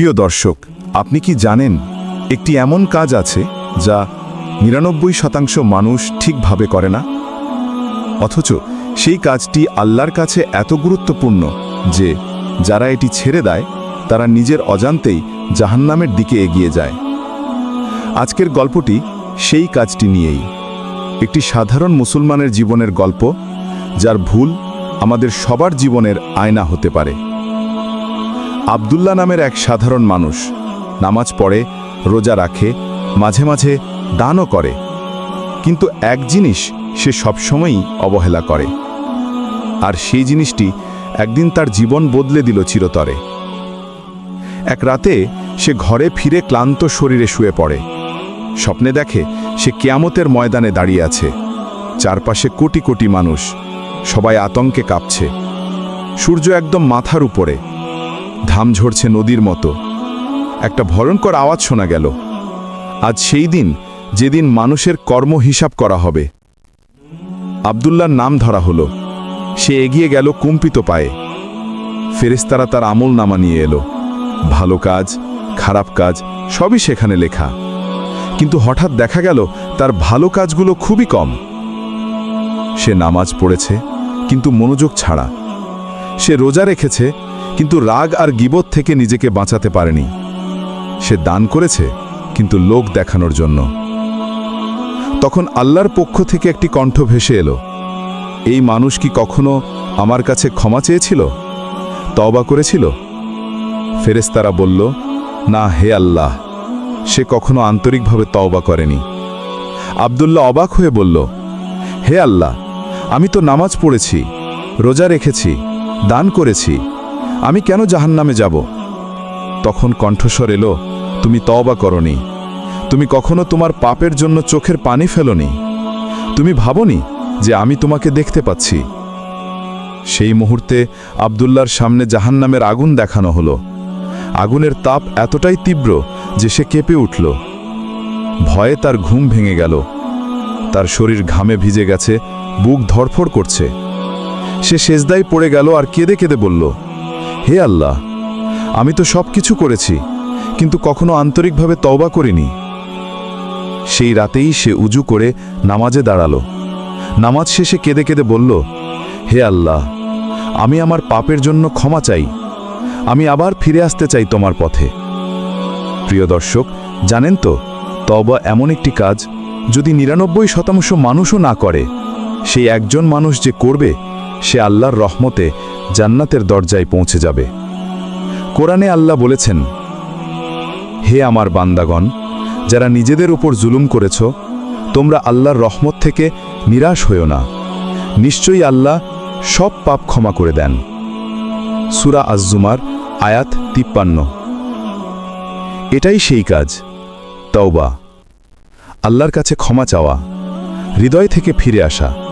প্রিয় দর্শক, আপনি কি জানেন একটি এমন কাজ আছে যা নিরানব্বই শতাংশ মানুষ ঠিকভাবে করে না? অথচ সেই কাজটি আল্লাহর কাছে এত গুরুত্বপূর্ণ যে যারা এটি ছেড়ে দেয়, তারা নিজের অজান্তেই জাহান্নামের দিকে এগিয়ে যায়। আজকের গল্পটি সেই কাজটি নিয়েই। একটি সাধারণ মুসলমানের জীবনের গল্প, যার ভুল আমাদের সবার জীবনের আয়না হতে পারে। আবদুল্লাহ নামের এক সাধারণ মানুষ নামাজ পড়ে, রোজা রাখে, মাঝে মাঝে দানও করে। কিন্তু এক জিনিস সে সবসময়ই অবহেলা করে। আর সেই জিনিসটি একদিন তার জীবন বদলে দিল চিরতরে। এক রাতে সে ঘরে ফিরে ক্লান্ত শরীরে শুয়ে পড়ে। স্বপ্নে দেখে সে কেয়ামতের ময়দানে দাঁড়িয়ে আছে। চারপাশে কোটি কোটি মানুষ, সবাই আতঙ্কে কাঁপছে। সূর্য একদম মাথার উপরে। ধাম ঝরছে নদীর মতো। একটা ভয়ঙ্কর আওয়াজ শোনা গেল। আজ সেই দিন যেদিন মানুষের কর্ম হিসাব করা হবে। আবদুল্লার নাম ধরা হলো। সে এগিয়ে গেল কুম্পিত পায়ে। ফেরেস্তারা তার আমল নামা নিয়ে এলো। ভালো কাজ, খারাপ কাজ, সবই সেখানে লেখা। কিন্তু হঠাৎ দেখা গেল তার ভালো কাজগুলো খুবই কম। সে নামাজ পড়েছে, কিন্তু মনোযোগ ছাড়া। সে রোজা রেখেছে কিন্তু রাগ আর গিবত থেকে নিজেকে বাঁচাতে পারেনি। সে দান করেছে, কিন্তু লোক দেখানোর জন্য। তখন আল্লাহর পক্ষ থেকে একটি কণ্ঠ ভেসে এলো। এই মানুষ কি কখনো আমার কাছে ক্ষমা চেয়েছিল? তওবা করেছিল? ফেরেস্তারা বলল, না, হে আল্লাহ, সে কখনো আন্তরিকভাবে তওবা করেনি। আবদুল্লাহ অবাক হয়ে বলল, হে আল্লাহ, আমি তো নামাজ পড়েছি, রোজা রেখেছি, দান করেছি আমি কেন জাহান্নামে যাব? তখন কণ্ঠস্বর এলো, তুমি তওবা করনি। তুমি কখনো তোমার পাপের জন্য চোখের পানি ফেলনি। তুমি ভাবনি যে আমি তোমাকে দেখতে পাচ্ছি? সেই মুহূর্তে আবদুল্লার সামনে জাহান্নামের আগুন দেখানো হলো। আগুনের তাপ এতটাই তীব্র যে সে কেঁপে উঠল। ভয়ে তার ঘুম ভেঙে গেল। তার শরীর ঘামে ভিজে গেছে, বুক ধরফড় করছে। সে সেজদাই পড়ে গেল আর কেঁদে কেঁদে বলল হে আল্লাহ, আমি তো সব কিছু করেছি, কিন্তু কখনো আন্তরিকভাবে তওবা করিনি। সেই রাতেই সে উজু করে নামাজে দাঁড়াল। নামাজ শেষে কেঁদে কেঁদে বলল, হে আল্লাহ, আমি আমার পাপের জন্য ক্ষমা চাই। আমি আবার ফিরে আসতে চাই তোমার পথে। প্রিয় দর্শক, জানেন তো তবা এমন একটি কাজ, যদি নিরানব্বই শতাংশ মানুষও না করে, সেই একজন মানুষ যে করবে, সে আল্লাহর রহমতে জান্নাতের দরজায় পৌঁছে যাবে। কোরআনে আল্লাহ বলেছেন, হে আমার বান্দাগণ, যারা নিজেদের উপর জুলুম করেছ, তোমরা আল্লাহর রহমত থেকে নিরাশ হইও না। নিশ্চয়ই আল্লাহ সব পাপ ক্ষমা করে দেন। সুরা আজ্জুমার আয়াত তিপ্পান্ন। এটাই সেই কাজ। তওবা। আল্লাহর কাছে ক্ষমা চাওয়া। হৃদয় থেকে ফিরে আসা।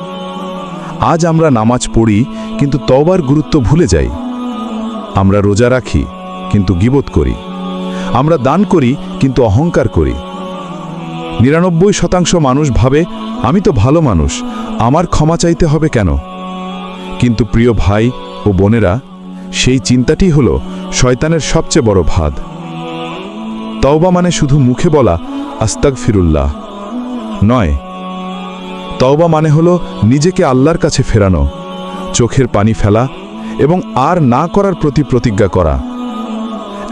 আজ আমরা নামাজ পড়ি, কিন্তু তওবার গুরুত্ব ভুলে যাই। আমরা রোজা রাখি, কিন্তু গিবত করি। আমরা দান করি, কিন্তু অহংকার করি। নিরানব্বই শতাংশ মানুষ ভাবে, আমি তো ভালো মানুষ, আমার ক্ষমা চাইতে হবে কেন? কিন্তু প্রিয় ভাই ও বোনেরা, সেই চিন্তাটি হল শয়তানের সবচেয়ে বড় ভাদ। তওবা মানে শুধু মুখে বলা আস্তাক ফিরুল্লাহ নয় তওবা মানে হলো নিজেকে আল্লাহর কাছে ফেরানো, চোখের পানি ফেলা এবং আর না করার প্রতি প্রতিজ্ঞা করা।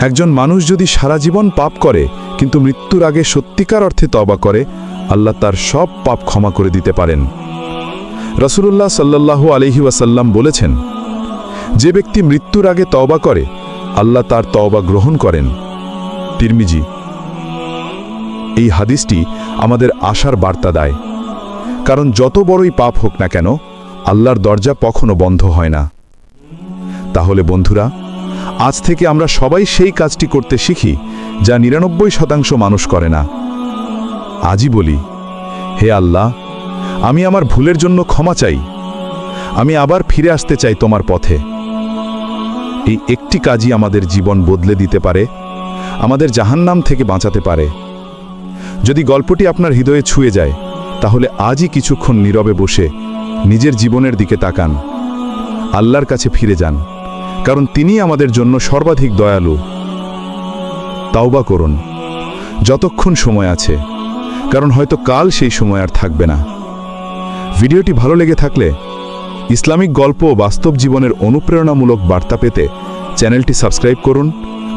একজন মানুষ যদি সারা জীবন পাপ করে, কিন্তু মৃত্যুর আগে সত্যিকার অর্থে তবা করে, আল্লাহ তার সব পাপ ক্ষমা করে দিতে পারেন। রসুল্লাহ সাল্লাল্লাহু আলহি ওয়াসাল্লাম বলেছেন, যে ব্যক্তি মৃত্যুর আগে তওবা করে, আল্লাহ তার তওবা গ্রহণ করেন। তিরমিজি, এই হাদিসটি আমাদের আশার বার্তা দেয়। কারণ যত বড়ই পাপ হোক না কেন, আল্লাহর দরজা কখনো বন্ধ হয় না। তাহলে বন্ধুরা, আজ থেকে আমরা সবাই সেই কাজটি করতে শিখি, যা নিরানব্বই শতাংশ মানুষ করে না। আজই বলি, হে আল্লাহ, আমি আমার ভুলের জন্য ক্ষমা চাই। আমি আবার ফিরে আসতে চাই তোমার পথে। এই একটি কাজই আমাদের জীবন বদলে দিতে পারে, আমাদের জাহান্নাম থেকে বাঁচাতে পারে। যদি গল্পটি আপনার হৃদয়ে ছুঁয়ে যায় তাহলে আজই কিছুক্ষণ নীরবে বসে নিজের জীবনের দিকে তাকান। আল্লাহর কাছে ফিরে যান, কারণ তিনি আমাদের জন্য সর্বাধিক দয়ালু। তাওবা করুন, যতক্ষণ সময় আছে, কারণ হয়তো কাল সেই সময় আর থাকবে না। ভিডিওটি ভালো লেগে থাকলে ইসলামিক গল্প ও বাস্তব জীবনের অনুপ্রেরণামূলক বার্তা পেতে চ্যানেলটি সাবস্ক্রাইব করুন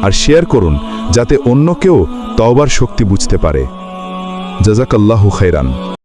আর শেয়ার করুন, যাতে অন্য কেউ তওবার শক্তি বুঝতে পারে। জাজাকাল্লাহু খাইরান